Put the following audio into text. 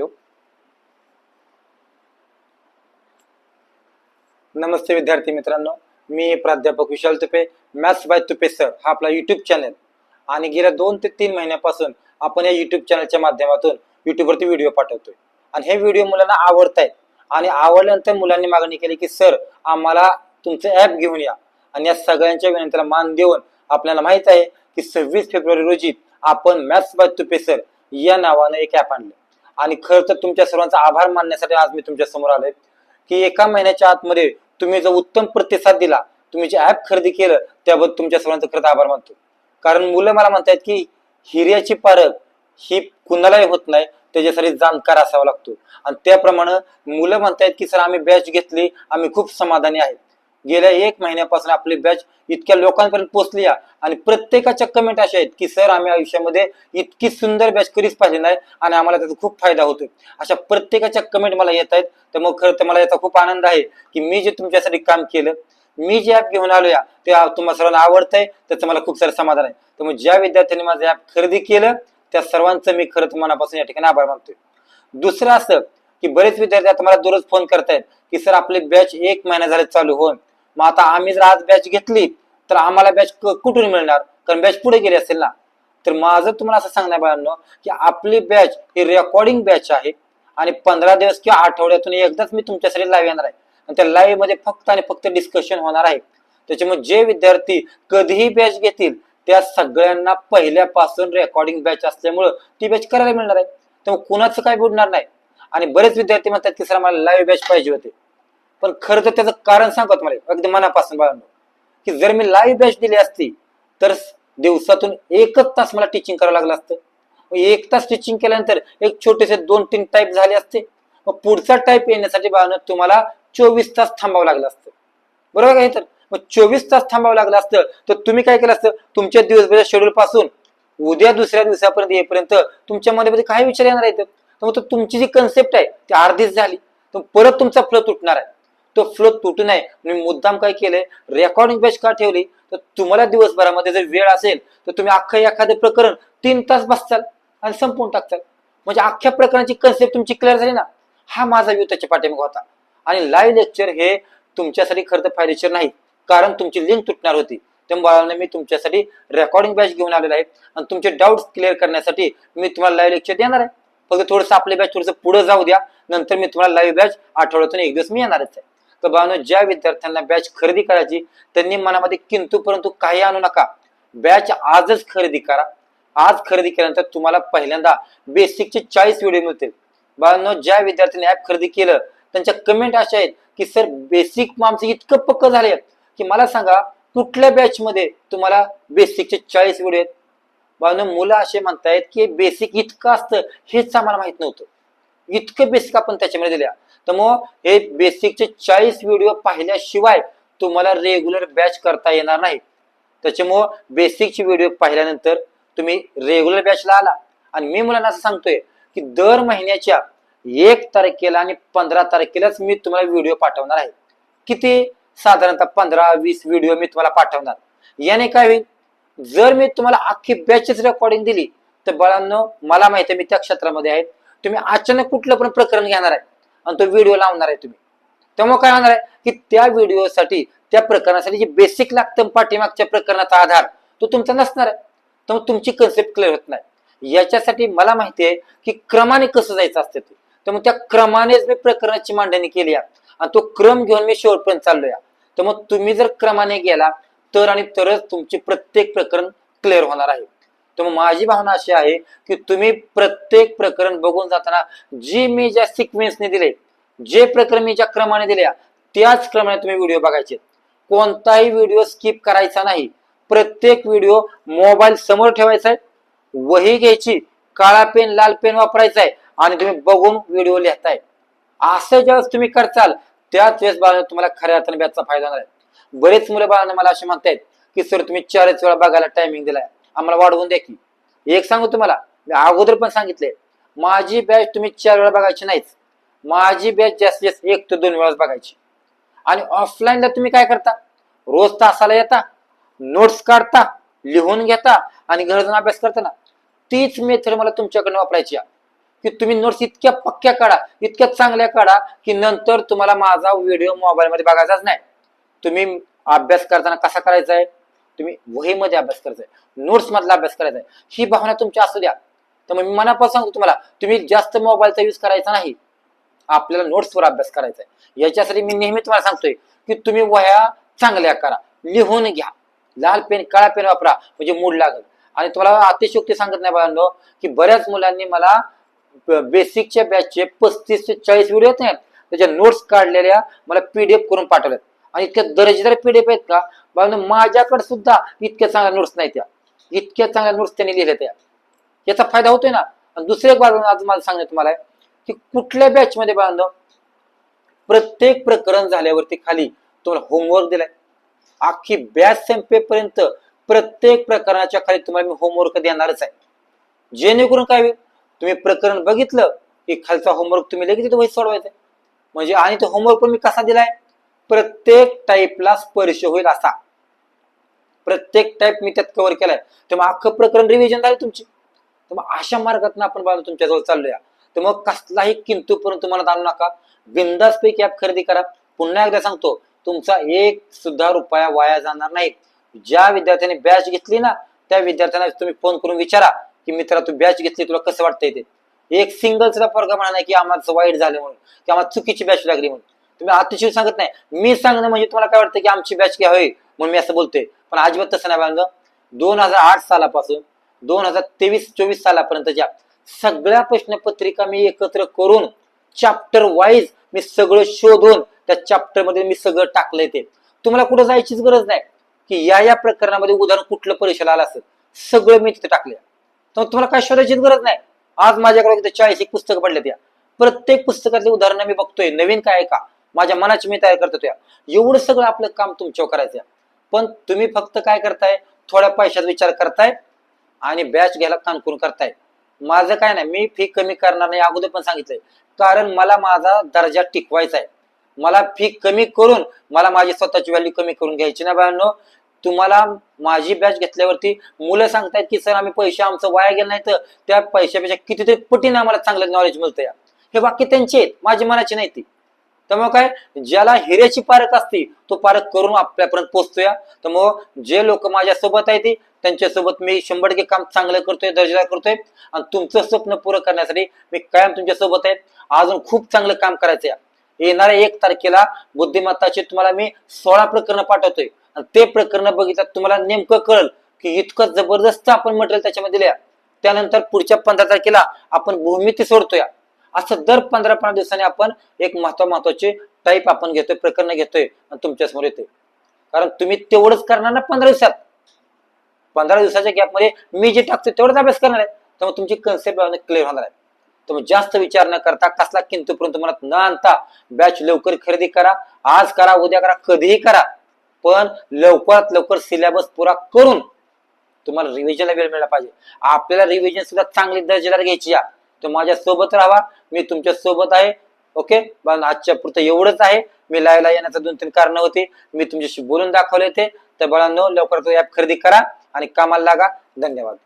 Thank you नमस्ते विद्यार्थी मित्रांनो मी प्राध्यापक Vishal Tupe maths by Tupe sir हा आपला युट्यूब चॅनल आणि गेल्या दोन ते तीन महिन्यापासून आपण या युट्यूब चॅनलच्या माध्यमातून युट्यूबवरती व्हिडिओ पाठवतोय. आणि हे व्हिडिओ मुलांना आवडत आहेत आणि आवडल्यानंतर मुलांनी मागणी केली की सर आम्हाला तुमचं ॲप घेऊन या. आणि या सगळ्यांच्या विनंतीला मान देऊन आपल्याला माहीत आहे की सव्वीस फेब्रुवारी रोजी आपण मॅथ्स बाय तुपे सर या नावानं एक ॲप आणलं. आणि खरं तर तुमच्या सर्वांचा आभार मानण्यासाठी आज मी तुमच्यासमोर आलोय. की एका महिन्याच्या आतमध्ये तुम्ही जो उत्तम प्रतिसाद दिला तुम्ही जे ऍप खरेदी केलं त्याबद्दल तुमच्या सर्वांचं खरंच आभार मानतो. कारण मुलं मला म्हणतात की हिर्याची पारख ही कुणालाही होत नाही त्याच्यासाठी जाणकार असावा लागतो. आणि त्याप्रमाणे मुलं म्हणतायत की सर आम्ही बॅच घेतली आम्ही खूप समाधानी आहेत. गेल्या एक महिन्यापासून आपली बॅच इतक्या लोकांपर्यंत पोहोचली आणि प्रत्येकाच्या कमेंट अशा आहेत की सर आम्ही आयुष्यामध्ये इतकी सुंदर बॅच कधीच पाहिजे नाही आणि आम्हाला त्याचा खूप फायदा होतोय. अशा प्रत्येकाच्या कमेंट मला येत आहेत. त्यामुळे खरं तर मला याचा खूप आनंद आहे की मी जे तुमच्यासाठी काम केलं मी जे ऍप घेऊन आलो या ते तुम्हाला सर्वांना आवडतंय त्याचं मला खूप सारं समाधान आहे. त्यामुळे ज्या विद्यार्थ्यांनी माझं ऍप खरेदी केलं त्या सर्वांचं मी खरं मनापासून या ठिकाणी आभार मानतोय. दुसरं असं की बरेच विद्यार्थी आता मला दररोज फोन करतायत की सर आपली बॅच एक महिना झाले चालू होऊन मग आता आम्ही जर आज बॅच घेतली तर आम्हाला बॅच कुठून मिळणार? कारण बॅच पुढे गेली असेल ना. तर माझं तुम्हाला असं सांगणार बाळांनो की आपली बॅच ही रेकॉर्डिंग बॅच आहे. आणि पंधरा दिवस किंवा आठवड्यातून एकदाच मी तुमच्यासाठी लाईव्ह येणार आहे. आणि त्या लाईव्हमध्ये फक्त आणि फक्त डिस्कशन होणार आहे. त्याच्यामुळे जे विद्यार्थी कधीही बॅच घेतील त्या सगळ्यांना पहिल्यापासून रेकॉर्डिंग बॅच असल्यामुळं ती बॅच करायला मिळणार आहे. त्यामुळे कुणाचं काय बुडणार नाही. आणि बरेच विद्यार्थी म्हणतात की सर मला लाईव्ह बॅच पाहिजे होते. पण खरं तर त्याचं कारण सांगतो तुम्हाला. अगदी मनापासून बाळांनो. की जर मी लाईव्ह बॅच दिली असती तर दिवसातून एकच तास मला टीचिंग करावं लागलं असतं. मग एक तास टीचिंग केल्यानंतर एक छोटेसे दोन तीन टाईप झाले असते. मग पुढचा टाईप येण्यासाठी बाळांनो तुम्हाला चोवीस तास थांबावं लागलं असतं. बरोबर का हे तर? मग चोवीस तास थांबावं लागलं असतं तर तुम्ही काय केलं असतं? तुमच्या दिवसभराच्या शेड्यूल पासून उद्या दुसऱ्या दिवसापर्यंत येईपर्यंत तुमच्या मध्ये काय विचार येणार आहेत. तर मग तुमची जी कन्सेप्ट आहे ती अर्धीच झाली. तर परत तुमचा फ्लो तुटणार आहे. तो फ्लो तुटू नये. मी मुद्दाम काय केलंय? रेकॉर्डिंग बॅच का ठेवली? तर तुम्हाला दिवसभरामध्ये जर वेळ असेल तर तुम्ही अख्खं एखादं प्रकरण तीन तास बसताल आणि संपवून टाकताल. म्हणजे अख्ख्या प्रकरणाची कन्सेप्ट तुमची क्लिअर झाली ना? हा माझा व्यू त्याच्या पाठीमागे होता. आणि लाईव्ह लेक्चर हे तुमच्यासाठी खरं तर फायदेशीर नाही. कारण तुमची लिंक तुटणार होती. त्यामुळे मी तुमच्यासाठी रेकॉर्डिंग बॅच घेऊन आलेला आहे. आणि तुमचे डाऊट्स क्लिअर करण्यासाठी मी तुम्हाला लाईव्ह लेक्चर देणार आहे. फक्त थोडंसं आपले बॅच थोडंसं पुढे जाऊ द्या. नंतर मी तुम्हाला लाईव्ह बॅच आठवड्यातून एक दिवस मी येणारच आहे. तर बाळांनो ज्या विद्यार्थ्यांना बॅच खरेदी करायची त्यांनी मनामध्ये किंतु परंतु काही आणू नका. बॅच आजच खरेदी करा. आज खरेदी केल्यानंतर तुम्हाला पहिल्यांदा बेसिकचे चाळीस व्हिडिओ मिळतील. बाबांनो ज्या विद्यार्थ्यांनी ऍप खरेदी केलं त्यांच्या कमेंट अशा आहेत की सर बेसिक आमचं इतकं पक्क झाले की मला सांगा कुठल्या बॅच मध्ये तुम्हाला बेसिकचे चाळीस व्हिडिओ आहेत? बाळांनो मुलं असे म्हणतायत की बेसिक इतकं असतं हेच आम्हाला माहीत नव्हतं. इतकं बेसिक आपण त्याच्यामध्ये दिल्या. तर मग हे बेसिकचे चाळीस व्हिडिओ पाहिल्याशिवाय तुम्हाला रेग्युलर बॅच करता येणार नाही. त्याच्यामुळं बेसिकचे व्हिडिओ पाहिल्यानंतर तुम्ही रेग्युलर बॅचला आला. आणि मी मुलांना असं सांगतोय की दर महिन्याच्या एक तारखेला आणि पंधरा तारखेलाच मी तुम्हाला व्हिडिओ पाठवणार आहे. किती? साधारणतः पंधरा वीस व्हिडिओ मी तुम्हाला पाठवणार. याने काय होईल? जर मी तुम्हाला अख्खी बॅचेस रेकॉर्डिंग दिली तर बाळांनो मला माहिती आहे मी त्या क्षेत्रामध्ये आहे. तुम्ही अचानक कुठलं पण प्रकरण घेणार आहे. आणि तो व्हिडिओ लावणार आहे तुम्ही. त्यामुळे काय होणार आहे की त्या व्हिडिओसाठी त्या प्रकरणासाठी जे बेसिक लागतं पाठीमागच्या प्रकरणाचा आधार तो तुमचा नसणार आहे. त्यामुळे तुमची कन्सेप्ट क्लिअर होत नाही. याच्यासाठी मला माहिती आहे की क्रमाने कसं जायचं असतं ते. त्यामुळे त्या क्रमानेच मी प्रकरणाची मांडणी केली आहे. आणि तो क्रम घेऊन मी शेवटपर्यंत चाललोया. तर मग तुम्ही जर क्रमाने गेला तर आणि तरच तुमचे प्रत्येक प्रकरण क्लिअर होणार आहे. त्यामुळे माझी भावना अशी आहे की तुम्ही प्रत्येक प्रकरण बघून जाताना जी मी ज्या सिक्वेन्सने दिले जे प्रकरण मी ज्या क्रमाने दिल्या त्याच क्रमाने तुम्ही व्हिडिओ बघायचे. कोणताही व्हिडिओ स्किप करायचा नाही. प्रत्येक व्हिडिओ मोबाईल समोर ठेवायचा आहे वही घ्यायची काळा पेन लाल पेन वापरायचा आहे आणि तुम्ही बघून व्हिडिओ लिहिताय. असं ज्यावेळेस तुम्ही करचाल त्याच वेळेस बाळांनो तुम्हाला खऱ्या अर्थाने बॅचचा फायदा होणार आहे. बरेच मुलं बाळांना मला असे म्हणतायत की सर तुम्ही चारच वेळा बघायला टायमिंग दिलाय. आम्हाला वाढवून द्या की. एक सांगू तुम्हाला मी अगोदर पण सांगितले माझी बॅच तुम्ही चार वेळा बघायची नाहीच माझी बॅच जास्तीत जास्त एक ते दोन वेळाच बघायची. आणि ऑफलाईनला तुम्ही काय करता? रोज तासाला येता नोट्स काढता लिहून घेता आणि घर जाऊन अभ्यास करता ना. तीच मेथड मला तुमच्याकडनं वापरायची आहे. की तुम्ही नोट्स इतक्या पक्क्या काढा इतक्या चांगल्या काढा की नंतर तुम्हाला माझा व्हिडिओ मोबाईलमध्ये बघायचाच नाही. तुम्ही अभ्यास करताना कसा करायचा आहे तुम्ही वहीमध्ये अभ्यास करायचा आहे नोट्स मधला अभ्यास करायचा आहे ही भावना तुमच्या असू द्या. तर मग मी मनापासून सांगतो तुम्हाला तुम्ही जास्त मोबाईलचा यूज करायचा नाही. आपल्याला नोट्सवर अभ्यास करायचा आहे याच्यासाठी मी नेहमी तुम्हाला सांगतोय की तुम्ही वह्या चांगल्या करा. लिहून घ्या. लाल पेन काळा पेन वापरा म्हणजे मूड लागेल. आणि तुम्हाला अतिशयोक्ती सांगत नाही बाळांनो की बऱ्याच मुलांनी मला बेसिकच्या बॅचचे पस्तीस ते चाळीस व्हिडिओ आहेत. नाहीत त्याच्या नोट्स काढलेल्या मला पीडीएफ करून पाठवल्यात. आणि इतक्या दर्जेदार पीडीएफ आहेत का? म्हणून माझ्याकडे सुद्धा इतक्या चांगल्या नोट्स नाही त्या. इतक्या चांगल्या नोट्स त्यांनी लिहिल्या त्या. याचा फायदा होतोय ना? आणि दुसरं एक बाब आज मला सांगणं तुम्हाला आहे की कुठल्या बॅच मध्ये प्रत्येक प्रकरण झाल्यावरती खाली तुम्हाला होमवर्क दिलाय. अख्खी बॅच संपेपर्यंत प्रत्येक प्रकरणाच्या खाली तुम्हाला मी होमवर्क देणारच आहे. जेणेकरून काय होईल? तुम्ही प्रकरण बघितलं की खालचा होमवर्क तुम्ही लगेच तिथे वही सोडवायचा म्हणजे आणि तो होमवर्क पण मी कसा दिलाय? प्रत्येक टाईपला स्पर्श होईल असा. प्रत्येक टाईप मी त्यात कव्हर केलाय. तर मग अख्खं प्रकरण रिव्हिजन झाले तुमची. तर मग अशा मार्गातून आपण बाजू तुमच्याजवळ चालूया तर मग कसलाही किंतू पर्यंत तुम्हाला जाणू नका. बिंदास पैकी ऍप खरेदी करा. पुन्हा एकदा सांगतो तुमचा एक सुद्धा रुपया वाया जाणार नाही. ज्या विद्यार्थ्यांनी बॅच घेतली ना त्या विद्यार्थ्यांना तुम्ही फोन करून विचारा की मित्रा तू बॅच घेतली तुला कसं वाटतंय ते? एक सिंगल सुद्धा फरक म्हणा नाही की आम्हाला वाईट झालं म्हणून की आम्हाला चुकीची बॅच लागली म्हणून. तुम्ही अतिशय सांगत नाही. मी सांगणं म्हणजे तुम्हाला काय वाटतं की आमची बॅच घ्यावी म्हणून मी असं बोलतोय. पण अजिबात तसं नाही बांग दोन हजार आठ सालापासून दोन हजार तेवीस चोवीस सालापर्यंतच्या सगळ्या प्रश्नपत्रिका मी एकत्र करून चॅप्टर वाईज मी सगळं शोधून त्या चॅप्टरमध्ये मी सगळं टाकलंय ते. तुम्हाला कुठं जायचीच गरज नाही की या या प्रकरणामध्ये उदाहरण कुठलं परीक्षेला आलं असेल. सगळं मी तिथे टाकलं तर तुम्हाला काय शोधायचीच गरज नाही. आज माझ्याकडे चाळीस एक पुस्तकं पडले त्या प्रत्येक पुस्तकातली उदाहरणं मी बघतोय. नवीन काय आहे का? माझ्या मनाची मी तयार करतो या एवढं सगळं आपलं काम तुमच्यावर करायचं पण तुम्ही फक्त काय करताय? थोड्या पैशात विचार करताय आणि बॅच घ्यायला कानकुन करताय. माझं काय नाही मी फी कमी करणार नाही अगोदर पण सांगितलंय. कारण मला माझा दर्जा टिकवायचा आहे. मला फी कमी करून मला माझी स्वतःची व्हॅल्यू कमी करून घ्यायची ना बाळांनो. तुम्हाला माझी बॅच घेतल्यावरती मुलं सांगतायत की सर आम्ही पैसे आमचं वाया गेलं नाही तर त्या पैशापेक्षा कितीतरी पटीने आम्हाला चांगलं नॉलेज मिळतं या हे वाक्य त्यांचे आहेत माझी मनाची नाही ती. त्यामुळे काय ज्याला हिऱ्याची पारख असते तो पारख करून आपल्यापर्यंत पोहोचतोय. तर मग जे लोक माझ्यासोबत आहे आहेत ते त्यांच्यासोबत मी शंभर टक्के काम चांगलं करतोय दर्जेदार करतोय. आणि तुमचं स्वप्न पूर्ण करण्यासाठी मी कायम तुमच्यासोबत आहे. अजून खूप चांगलं काम करायचं आहे येणाऱ्या एक तारखेला बुद्धिमत्ताचे तुम्हाला मी सोळा प्रकरण पाठवतोय. आणि ते प्रकरण बघितलं तुम्हाला नेमकं कळल की इतकं जबरदस्त आपण मटेरियल त्याच्यामध्ये लिहा त्यानंतर पुढच्या पंधरा तारखेला आपण भूमिती सोडतोय. असं दर पंधरा पंधरा दिवसांनी आपण एक महत्त्व महत्त्वाचे टाईप आपण घेतोय प्रकरण घेतोय आणि तुमच्यासमोर येतोय. कारण तुम्ही तेवढंच करणार ना पंधरा दिवसात. पंधरा दिवसाच्या गॅपमध्ये मी जे टाकतोय तेवढाच अभ्यास करणार आहे. त्यामुळे तुमची कन्सेप्ट क्लिअर होणार आहे. तुम्ही जास्त विचार न करता कसला किंतु परंतु मनात न आणता बॅच लवकर खरेदी करा. आज करा उद्या करा कधीही करा. पण लवकरात लवकर सिलेबस पुरा करून तुम्हाला रिव्हिजनला वेळ मिळाला पाहिजे. आपल्याला रिव्हिजन सुद्धा चांगली दर्जेदार घ्यायची या तर माझ्या सोबत राहा. मी तुमच्यासोबत आहे. ओके? पण आजच्या पुरतं एवढंच आहे. मी लायला येण्याचं दोन तीन कारण होती. मी तुमच्याशी बोलून दाखवले होते तर बाळांनो लवकरात ऍप खरेदी करा आणि कामाला लागा. धन्यवाद.